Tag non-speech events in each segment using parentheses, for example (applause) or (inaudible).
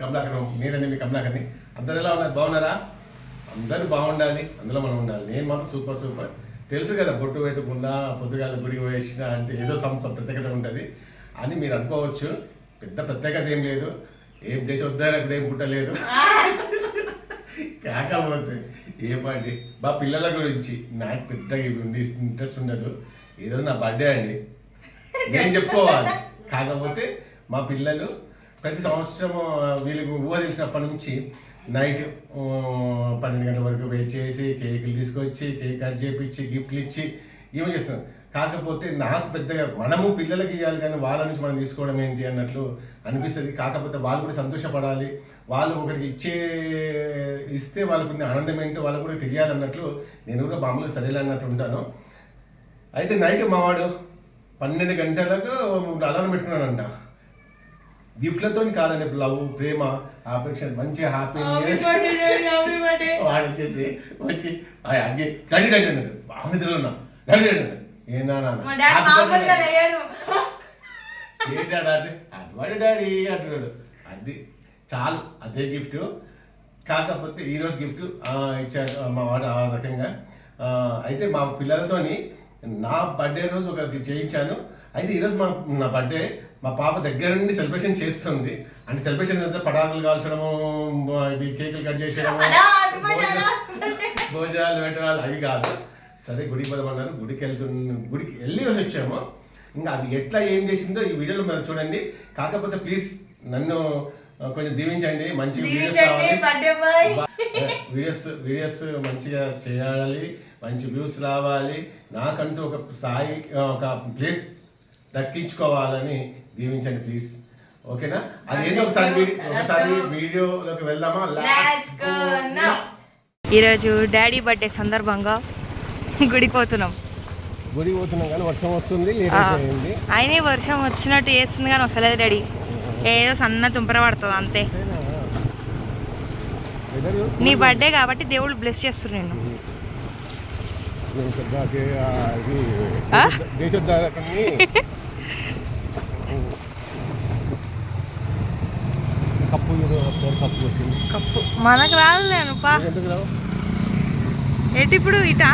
కమలాకరం నేనండి మీ కమలాకర్ని. అందరు ఎలా ఉన్నారు? బాగున్నారా? అందరూ బాగుండాలి. అందులో మనం ఉండాలి. నేను మాత్రం సూపర్ సూపర్. తెలుసు కదా బొట్టు పెట్టుకున్నా పొద్దుగాల గుడికి వేసిన అంటే ఏదో సంత ప్రత్యేకత ఉంటుంది అని మీరు అనుకోవచ్చు. పెద్ద ప్రత్యేకత ఏం లేదు. ఏం దేశ ఉద్ధారకుడు ఏం పుట్టలేదు. కాకపోతే ఏమండి మా పిల్లల గురించి నాకు పెద్దగా ఇంట్రెస్ట్ ఉండదు. ఈరోజు నా బర్త్డే అండి. నేను చెప్పుకోవాలి. కాకపోతే మా పిల్లలు ప్రతి సంవత్సరం వీళ్ళకి ఊహ తెలిసినప్పటి నుంచి నైట్ పన్నెండు గంటల వరకు వెయిట్ చేసి కేకులు తీసుకొచ్చి కేక్ కట్ చేపించి గిఫ్ట్లు ఇచ్చి ఇవి చేస్తాను కాకపోతే నాకు పెద్దగా మనము పిల్లలకి ఇవ్వాలి కానీ వాళ్ళ నుంచి మనం తీసుకోవడం ఏంటి అన్నట్లు అనిపిస్తుంది. కాకపోతే వాళ్ళు కూడా సంతోషపడాలి. వాళ్ళు ఒకరికి ఇచ్చే ఇస్తే వాళ్ళకు ఆనందం ఏంటో వాళ్ళకు కూడా తెలియాలన్నట్లు నేను కూడా మామూలుగా సరేలే అన్నట్లు ఉంటాను. అయితే నైట్ మావాడు పన్నెండు గంటలకు అలారం పెట్టుకున్నానంట గిఫ్ట్లతో కాదండి లవ్ ప్రేమ ఆపేక్ష మంచిగా హ్యాపీ వాడు వచ్చేసి వచ్చి "ఆ, అగ్గి డాడీ డాడీ అన్నాడు బాగా నిద్రలో ఉన్నా డాడీ డాడీ. అన్నాడు ఏనా ఏంటాడా అంటే అడ్వాడి డాడీ అంటున్నాడు. అది చాలు అదే గిఫ్ట్. కాకపోతే ఈరోజు గిఫ్ట్ ఇచ్చాడు మా వాడు ఆ రకంగా. అయితే మా పిల్లలతోని నా బర్త్డే రోజు ఒకటి చేయించాను. అయితే ఈరోజు మా నా బర్త్డే మా పాప దగ్గర నుండి సెలబ్రేషన్ చేస్తుంది. అంటే సెలబ్రేషన్ అంటే పటాకులు కాల్చడము ఇవి కేకులు కట్ చేసేయడము భోజనాలు- పెట్టడాలు అవి కాదు. సరే గుడికి పోదామన్నారు. గుడికి వెళ్తున్న గుడికి వెళ్ళి వచ్చాము. ఇంకా అది ఎట్లా ఏం చేసిందో ఈ వీడియోలో మీరు చూడండి. కాకపోతే ప్లీజ్ నన్ను కొంచెం దీవించండి. మంచి వీడియోస్ వీడియోస్ వీడియోస్ మంచిగా చేయాలి. మంచి వ్యూస్ రావాలి. నాకంటూ ఒక స్థాయి ఒక ప్లేస్ దక్కించుకోవాలని దీవించండి ప్లీజ్ ఓకేనా? అది ఏంటో ఒకసారి ఒకసారి వీడియోలోకి వెళ్దామా. ఈరోజు డాడీ బర్త్డే సందర్భంగా గుడికి పోతున్నాం గుడి పోతున్నాం కానీ వర్షం వస్తుంది ఆయనే వర్షం వచ్చినట్టు వేస్తుంది కానీ వస్తలేదు డాడీ. ఏదో సన్న తుంపర పడుతుంది అంతే. నీ బర్త్డే కాబట్టి దేవుడు బ్లెస్ చేస్తున్నారు నేను నేను (laughs) పెద్ద దే- ఆ, ఇది ఆ? దేశోద్ధారకాన్ని కప్పు కప్పు కప్పు. మనకు రాదు నేను ఎటు ఇప్పుడు ఇటా?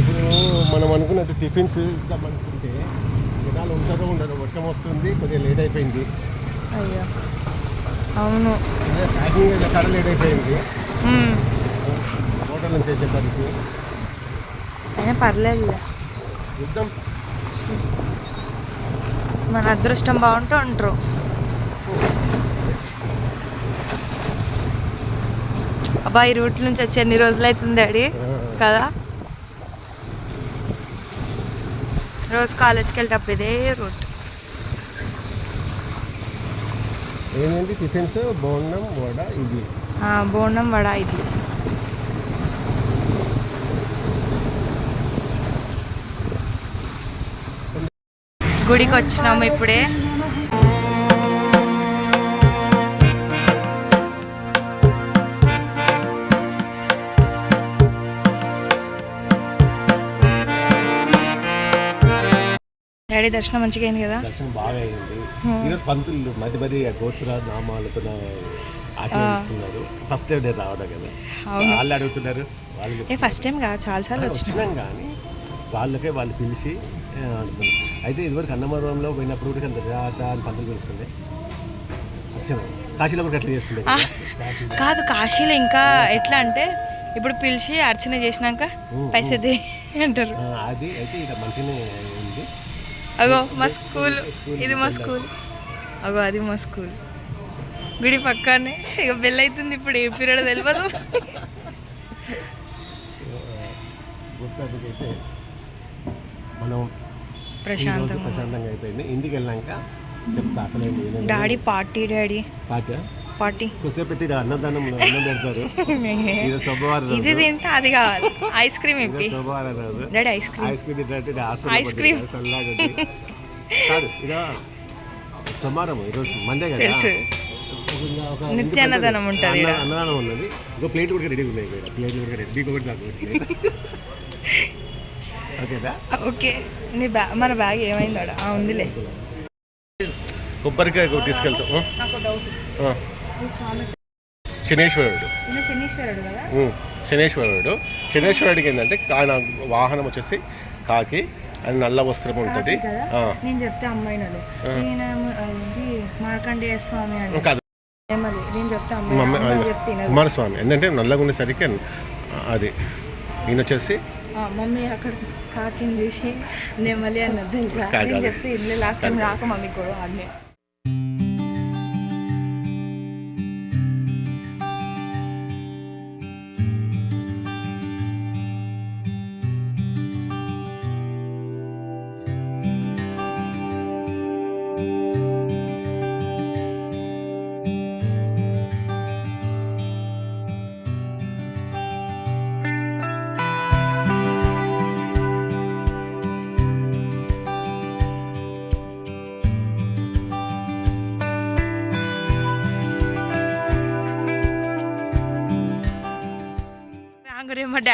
ఇప్పుడు మనం అనుకున్నట్టు టిఫిన్స్ ఇద్దామనుకుంటే జనాలు ఉంటారో ఉండరు. వర్షం వస్తుంది కొద్దిగా లేట్ అయిపోయింది. అయ్యో. అవును. ప్యాకింగ్ కడ లేట్ అయిపోయింది. హోటల్ నుంచి వచ్చేసరికి అయినా పర్లేదు యుద్ధం మన అదృష్టం బాగుంటూ ఉంటారు అబ్బా ఈ రూట్ నుంచి వచ్చి ఎన్ని రోజులు అవుతుంది డాడీ? కదా? రోజు కాలేజ్కి వెళ్ళేటప్పుడు ఇదే రూట్. ఏంటంటే టిఫిన్స్? బోండం వడ ఆ, బోండం వడ ఇడ్లీ. గుడికి వచ్చినాము ఇప్పుడే. డాడీ దర్శనం మంచిగా అయింది కదా? దర్శనం బాగా అయింది. ఈరోజు పంతులు మధ్య మధ్య గోత్ర నామాలతో ఆశీర్వదిస్తున్నారు. ఫస్ట్ టైం నేను రావడం కదా. అవును. వాళ్ళు అడుగుతున్నారు వాళ్ళు ఏ ఫస్ట్ టైం కాదు చాలాసార్లు వచ్చిన వచ్చినాం. కానీ వాళ్ళకే వాళ్ళు పిలిచి అయితే ఇదివరకు అన్నవరంలో పోయినప్పుడు కూడా అంత జాత అని పంతులు పిలుస్తుండే. కాశీలో కూడా అట్లా చేస్తుండే కదా. కాశీ. కాదు కాశీలో ఇంకా ఎట్లా అంటే ఇప్పుడు పిలిచి అర్చన చేసినాక పైసది అంటారు. అది అయితే ఇక్కడ మంచిగానే ఉంది. అగో మా స్కూల్ ఇది మా స్కూల్. అగో అది మా స్కూల్. గుడి పక్కనే ఇక బెల్ అవుతుంది ఇప్పుడు ఏ పీరియడ్ తెలియదు (laughs) మనం ప్రశాంతంగా ప్రశాంతంగా అయిపోయింది. ఇంటికి వెళ్ళాక చెప్తా అసలు డాడీ పార్టీ డాడీ. పార్టీ. కొద్దిసేపు పెట్టి ఈడ అన్నదానంలో అన్నం పెడతారు. (laughs) ఇది తింటే అది కావాలి. ఐస్ క్రీమ్ ఇప్పి సోమవారం రోజు. Daddy ice cream. Ice cream తింటే ఐస్ క్రీమ్. కాదు ఇదా సోమవారం ఈరోజు మండే కదా? నిత్య అన్నదానం. ఉంటది అన్నదానం ఉన్నది. ఇంకో ప్లేట్ కూడా రెడీగా ఉన్నాయి. ప్లేట్ కూడా రెడీ ఒకటి ఓకేదా ఓకే నీ బ్యాగ్ మన బ్యాగ్ ఏమైంది ఉందిలే. కొబ్బరికాయ కొ- తీసుకెళ్తాం శనేశ్వరుడు. శనీశ్వరుడు కదా? ఉమ్, శనేశ్వరుడు. శనేశ్వరుడికి ఏంటంటే ఆయన వాహనం వచ్చేసి కాకి అది నల్ల వస్త్రం ఉంటుంది. నేను చెప్తే ఏంటి? మార్కండేయ స్వామి అని. కాదు. నెమలి నేను చెప్తే మమ్మీ అమ్మాయి అమ్మాయి చెప్తే వినదు. కుమారస్వామి. ఏంటంటే నల్లగా ఉండేసరికి అది. ఈయన వచ్చేసి మమ్మీ అక్కడ కాకిని చూసి నెమలి అన్నది తెలుసా నేను. చెప్తే ఇల్లు లాస్ట్ టైం రాక మమ్మీ గొడవ అన్నీ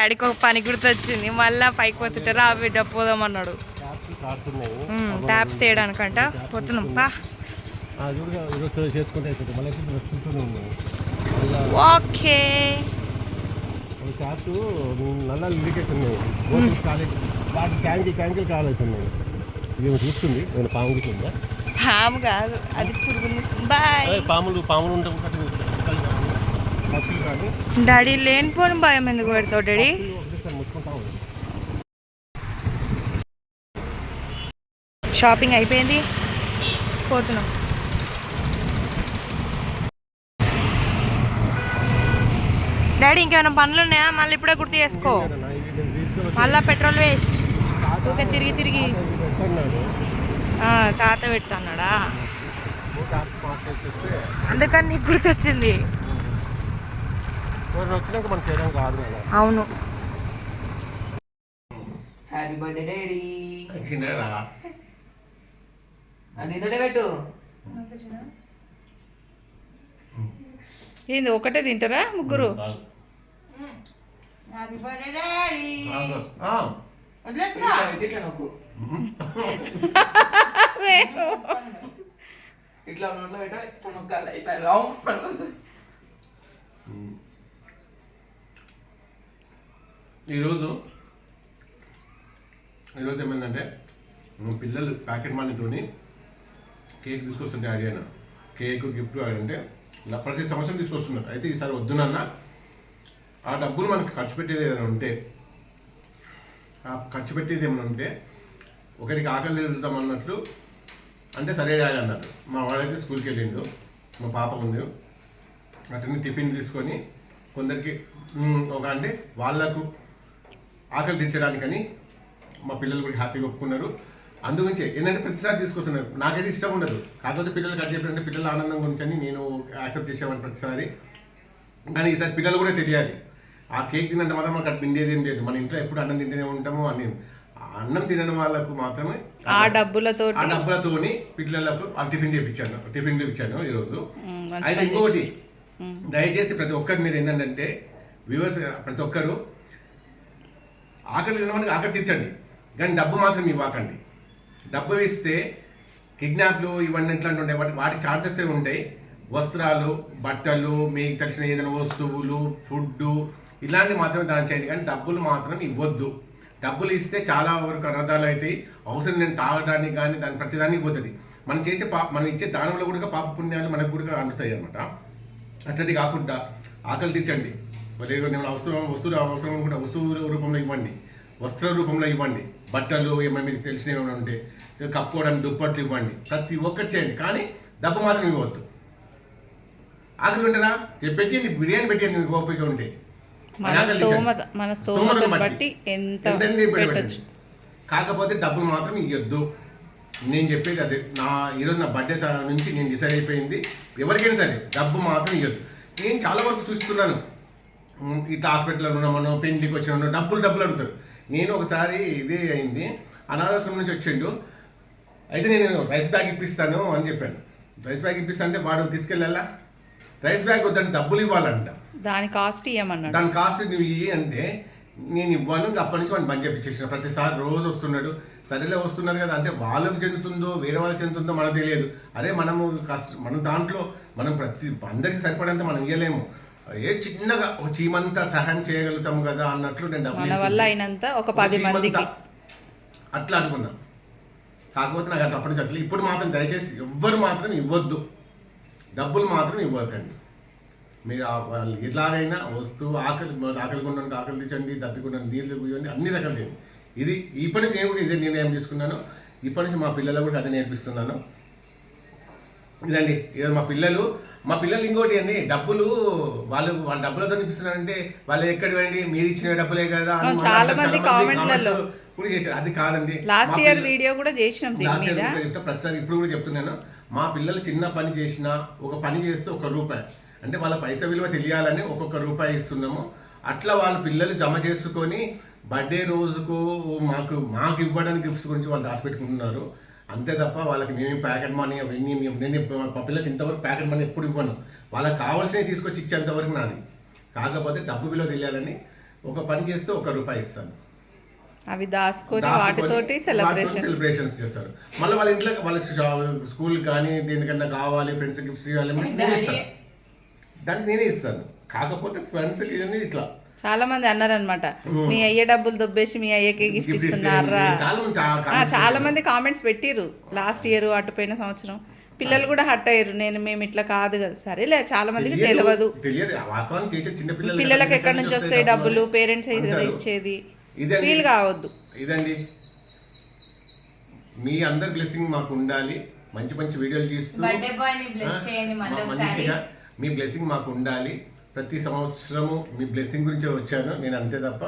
డాడీకి ఒక పని గుర్తొచ్చింది. మళ్ళా పైకి పోతుంటే రా బిడ్డ పోదాం అన్నాడు ట్యాప్స్ తీయడానికంట. పోతున్నాం పా. ఓకే. నల్ల వాటి ట్యాంకి ట్యాంకులు కాలేతున్నాయి చూస్తుంది. పాము కాదు. అది పురుగులు బాయ్. పాములు పాములు ఉంటాం పక్షులు కానీ డాడీ లేనిపోని భయం ఎందుకు పెడతావు డాడీ? షాపింగ్ అయిపోయింది. పోతున్నాం. డాడీ ఇంకేమైనా పనులు ఉన్నాయా? మళ్ళీ ఇప్పుడే గుర్తు చేసుకో. మళ్ళా పెట్రోల్ వేస్ట్. ఊకే తిరిగి తిరిగి. తాత తాత పెడుతున్నాడా? అందుకని నీకు గుర్తొచ్చింది. వచ్చినాక మనం చేయడం కాదు కదా అవును. హ్యాపీ బర్త్డే డాడీ అది ఇంతటే పెట్టు. ఏంది ఒకటే తింటారా ముగ్గురు? హ్యాపీ బర్త్డే డాడీ ఆ, వదిలేస్తా. ఇట్లా పెట్టు, ఇట్లా పెట్టాలి నొక్కాలి. రౌండ్ ఈరోజు ఈరోజు ఏమైందంటే మా పిల్లలు ప్యాకెట్ మనీతోని కేక్ తీసుకొస్తుంటే అడిగాను కేక్ గిఫ్ట్ అంటే ఇలా ప్రతి సంవత్సరం తీసుకొస్తున్నారు. అయితే ఈసారి వద్దునన్న ఆ డబ్బులు మనకి ఖర్చు పెట్టేది ఏదైనా ఉంటే ఆ ఖర్చు పెట్టేది ఏమైనా ఉంటే ఒకరికి ఆకలి తీరుద్దాం అన్నట్లు అంటే సరే డాడీ అన్నారు మా వాడైతే స్కూల్కి వెళ్ళిండు. మా పాప ఉంది. అతన్ని టిఫిన్ తీసుకొని కొందరికి ఒక అంటే వాళ్ళకు ఆకలి తీర్చడానికని మా పిల్లలు కూడా హ్యాపీగా ఒప్పుకున్నారు. అందుగురించే ఏంటంటే ప్రతిసారి తీసుకొస్తున్నారు. నాకైతే ఇష్టం ఉండదు. కాకపోతే పిల్లలు కట్ చెప్పారంటే పిల్లల ఆనందం గురించి అని నేను యాక్సెప్ట్ చేసేవాడిని ప్రతిసారి. కానీ ఈసారి పిల్లలు కూడా తెలియాలి. ఆ కేక్ తిన్నంత మాత్రం మనకు అటు పిండేది ఏం లేదు. మన ఇంట్లో ఎప్పుడు అన్నం తింటూనే ఉంటాము అని ఆ అన్నం తినని వాళ్ళకు మాత్రమే ఆ డబ్బులతో ఆ డబ్బులతోని పిల్లలకు ఆ టిఫిన్ చేయించాను టిఫిన్ ఇచ్చాను ఈరోజు. అయితే ఇంకొకటి దయచేసి ప్రతి ఒక్కరి మీరు ఏంటంటే వ్యూవర్స్ ప్రతి ఒక్కరు ఆకలి తినడానికి ఆకలి తీర్చండి. కానీ డబ్బు మాత్రం ఇవ్వకండి. డబ్బు ఇస్తే కిడ్నాప్లు ఇవన్నీ ఇట్లాంటి ఉంటాయి వాటి వాటి ఛాన్సెస్ ఉంటాయి. వస్త్రాలు బట్టలు మీకు తెలిసిన ఏదైనా వస్తువులు ఫుడ్ ఇలాంటివి మాత్రమే దానం చేయండి. కానీ డబ్బులు మాత్రం ఇవ్వద్దు. డబ్బులు ఇస్తే చాలా వరకు అనర్థాలు అవుతాయి. అవసరం నేను తాగడానికి కానీ దాని ప్రతిదానికి పోతుంది. మనం చేసే పా మనం ఇచ్చే దానంలో కూడా పాప పుణ్యాలు మనకు కూడా అందుతాయి అనమాట అట్లాంటి కాకుండా ఆకలి తీర్చండి. మరి నేను అవసరం వస్తువులు అవసరం అనుకుంటే వస్తువు రూపంలో ఇవ్వండి. వస్త్ర రూపంలో ఇవ్వండి. బట్టలు ఏమైనా మీకు తెలిసినవి ఏమైనా ఉంటే సో కప్పుకోవడానికి దుప్పట్లు ఇవ్వండి. ప్రతి ఒక్కటి చేయండి కానీ డబ్బు మాత్రం ఇవ్వద్దు ఆకలి ఉంటారా పెట్టింది బిర్యానీ పెట్టింది మీకు ఓపిక ఉంటే. మన. స్తోమత బట్టి. ఎంత పెట్టండి. కాకపోతే డబ్బులు మాత్రం ఇవ్వద్దు నేను చెప్పేది అదే. నా ఈరోజు నా బర్త్డే నుంచి నేను డిసైడ్ అయిపోయింది. ఎవరికైనా సరే డబ్బు మాత్రం ఇవ్వద్దు నేను చాలా వరకు చూస్తున్నాను. ఇట్లా హాస్పిటల్లో ఉన్నామనో పెళ్ళికి వచ్చిన డబ్బులు డబ్బులు అడుగుతారు. నేను ఒకసారి ఇదే అయింది. అనాథాశ్రమం నుంచి వచ్చిండు. అయితే నేను రైస్ బ్యాగ్ ఇప్పిస్తాను అని చెప్పాను. రైస్ బ్యాగ్ ఇప్పిస్తా అంటే వాడు తీసుకెళ్ళాలా? రైస్ బ్యాగ్ వద్దంటే డబ్బులు ఇవ్వాలంట. దాని కాస్ట్ ఇవ్వమన్నాడు దాని కాస్ట్ నువ్వు ఇయ్యి అంటే నేను ఇవ్వను అప్పటి నుంచి వాడిని బంద్ చేపించేసిన. ప్రతిసారి రోజు వస్తున్నాడు. సరేలే వస్తున్నారు కదా అంటే వాళ్ళకు చెందుతుందో వేరే వాళ్ళకి చెందుతుందో మనకు తెలియదు. అరే మనము కష్ట మన దాంట్లో మనం ప్రతి అందరికి సరిపడంత మనం ఇవ్వలేము ఏ చిన్నగా ఒక చీమంతా సహాయం చేయగలుగుతాము కదా అన్నట్లు నేను మన వల్ల అయినంత ఒక పది మందికి. అట్లా అనుకున్నా. కాకపోతే నాకు అది అప్పటి నుంచి ఇప్పుడు మాత్రం దయచేసి ఎవ్వరు మాత్రం ఇవ్వద్దు. డబ్బులు మాత్రం ఇవ్వకండి. మీరు వాళ్ళు ఎలాగైనా వస్తూ ఆకలి ఆకలి కొనడానికి ఆకలి తెచ్చండి దప్పికొనడానికి నీళ్ళు పోయండి అన్ని రకాలు చేయండి. ఇది ఇప్పటి నుంచి నేను కూడా ఇదే నిర్ణయం తీసుకున్నాను. ఇప్పటి నుంచి మా పిల్లలకు కూడా అదే నేర్పిస్తున్నాను. ఇదండి మా పిల్లలు మా పిల్లలు ఇంకోటి అండి డబ్బులు వాళ్ళు వాళ్ళ డబ్బులతో ఇప్పిస్తున్నారంటే వాళ్ళు ఎక్కడ వెండి మీరు ఇచ్చిన డబ్బులే కదా చాలా మంది కామెంట్లలో. కూడా చేశారు. అది కాదండి. లాస్ట్ ఇయర్ వీడియో కూడా చేసినాం లాస్ట్ ఇయర్ ప్రతిసారి ఇప్పుడు కూడా చెప్తున్నాను. మా పిల్లలు చిన్న పని చేసినా ఒక పని చేస్తే ఒక రూపాయి. అంటే వాళ్ళ పైసా విలువ తెలియాలని ఒక్కొక్క రూపాయి ఇస్తున్నాము. అట్లా వాళ్ళ పిల్లలు జమ చేసుకొని బర్త్డే రోజుకు మాకు మాకు ఇవ్వడానికి గిఫ్ట్స్ గురించి వాళ్ళు దాచిపెట్టుకుంటున్నారు. అంతే తప్ప వాళ్ళకి నేను ప్యాకెట్ మనీ అవన్నీ మేము- నేను మా పిల్లలకి ఇంతవరకు ప్యాకెట్ మనీ ఎప్పుడు ఇవ్వను. వాళ్ళకి కావాల్సినవి తీసుకొచ్చి ఇచ్చేంత వరకు నాది. కాకపోతే డబ్బు విలువ తెలియాలని ఒక పని చేస్తే ఒక రూపాయి ఇస్తాను. అవి దాచుకొని దాచుకొని వాటితోటి సెలబ్రేషన్ సెలబ్రేషన్స్ చేస్తారు. మళ్ళీ వాళ్ళ ఇంట్లో వాళ్ళకి స్కూల్ కానీ దేనికన్నా కావాలి ఫ్రెండ్స్ గిఫ్ట్స్ ఇవ్వాలి నేనే ఇస్తాను. దానికి నేనే ఇస్తాను. కాకపోతే ఫ్రెండ్స్ ఇట్లా. చాలా మంది అన్నారనమాట మీ అయ్యే డబ్బులు దొబ్బేసి మీ అయ్యకి గిఫ్ట్ ఇస్తున్నారా? ఇస్తే చాలా మంది పెట్టారు. కామెంట్స్ పెట్టిర్రు. లాస్ట్ ఇయర్ అటుపోయిన సంవత్సరం. పిల్లలు కూడా హట్ అయ్యారు. నేను మేము ఇట్లా కాదు కదా. సరేలే చాలా మందికి తెలియదు తెలియదు. వాస్తవానికి చేసే చిన్న పిల్లలు పిల్లలకి ఎక్కడి నుంచి వస్తాయి డబ్బులు పేరెంట్స్. ఇచ్చేది. ఫీల్ కావద్దు. ఇదండి. మీ అందరి బ్లెస్సింగ్ మాకు ఉండాలి. మంచి మంచి వీడియోలు తీస్తూ మంచిగా మీ బ్లెస్సింగ్ మాకు ఉండాలి. ప్రతి సంవత్సరము మీ బ్లెస్సింగ్ గురించే వచ్చాను. నేను అంతే తప్ప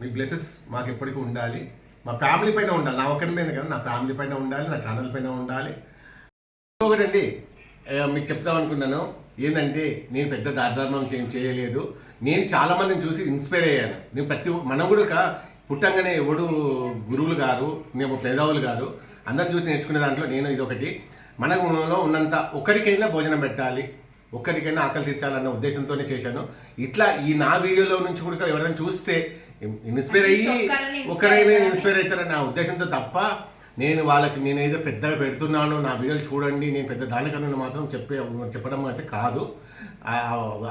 మీ బ్లెసెస్ మాకు ఎప్పటికీ ఉండాలి. మా ఫ్యామిలీ పైన ఉండాలి. నా ఒక్కరి మీద కదా నా ఫ్యామిలీ పైన ఉండాలి నా ఛానల్ పైన ఉండాలి. ఇంకొకటండి మీకు చెప్తాం అనుకున్నాను. ఏంటంటే నేను పెద్ద దాదారణం చేయలేదు. నేను చాలా మందిని చూసి ఇన్స్పైర్ అయ్యాను. నేను ప్రతి మనం కూడా పుట్టంగానే ఎవడు గురువులు గారు నేను పేదవులు గారు అందరు చూసి నేర్చుకునే దాంట్లో నేను ఇదొకటి. మనలో ఉన్నంత ఒకరికైనా భోజనం పెట్టాలి ఒక్కరికైనా ఆకలి తీర్చాలన్న ఉద్దేశంతోనే చేశాను. ఇట్లా ఈ నా వీడియోలో నుంచి కూడా ఎవరైనా చూస్తే ఇన్స్పైర్ అయ్యి ఒకరైనా. ఇన్స్పైర్ అవుతారని నా ఉద్దేశంతో తప్ప నేను వాళ్ళకి నేను ఏదో పెద్దగా పెడుతున్నాను నా వీడియోలు చూడండి నేను పెద్ద దానికన్నా మాత్రం చెప్పే చెప్పడం అయితే కాదు.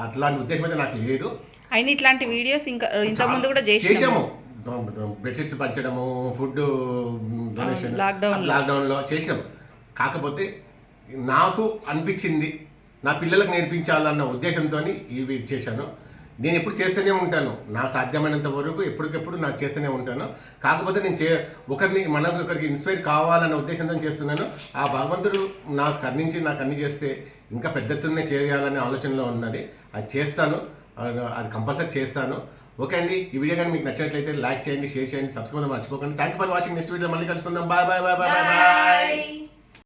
అట్లాంటి ఉద్దేశం అయితే నాకు లేదు. అయినా ఇట్లాంటి వీడియోస్ ఇంకా ఇంతకుముందు కూడా చేసాము బెడ్షీట్స్ పంచడము ఫుడ్ డొనేషన్. లాక్డౌన్లో చేసాం కాకపోతే నాకు అనిపించింది నా పిల్లలకు నేర్పించాలన్న ఉద్దేశంతో ఇవి చేశాను. నేను ఎప్పుడు చేస్తూనే ఉంటాను. నాకు సాధ్యమైనంత వరకు ఎప్పటికెప్పుడు నాకు చేస్తూనే ఉంటాను. కాకపోతే నేను చే ఒకరిని మనకు ఒకరికి ఇన్స్పైర్ కావాలన్న ఉద్దేశంతో చేస్తున్నాను. ఆ భగవంతుడు నాకు కర్ణించి నాకు అన్ని చేస్తే ఇంకా పెద్ద ఎత్తునే చేయాలనే ఆలోచనలో ఉన్నది. అది చేస్తాను. అది కంపల్సరీ చేస్తాను. ఓకే అండి. ఈ వీడియో కానీ మీకు నచ్చినట్లయితే లైక్ చేయండి షేర్ చేయండి సబ్స్క్రైబ్ మర్చిపోకండి. Thank for watching next video మళ్ళీ కలుసుకుందాం. Bye bye bye bye bye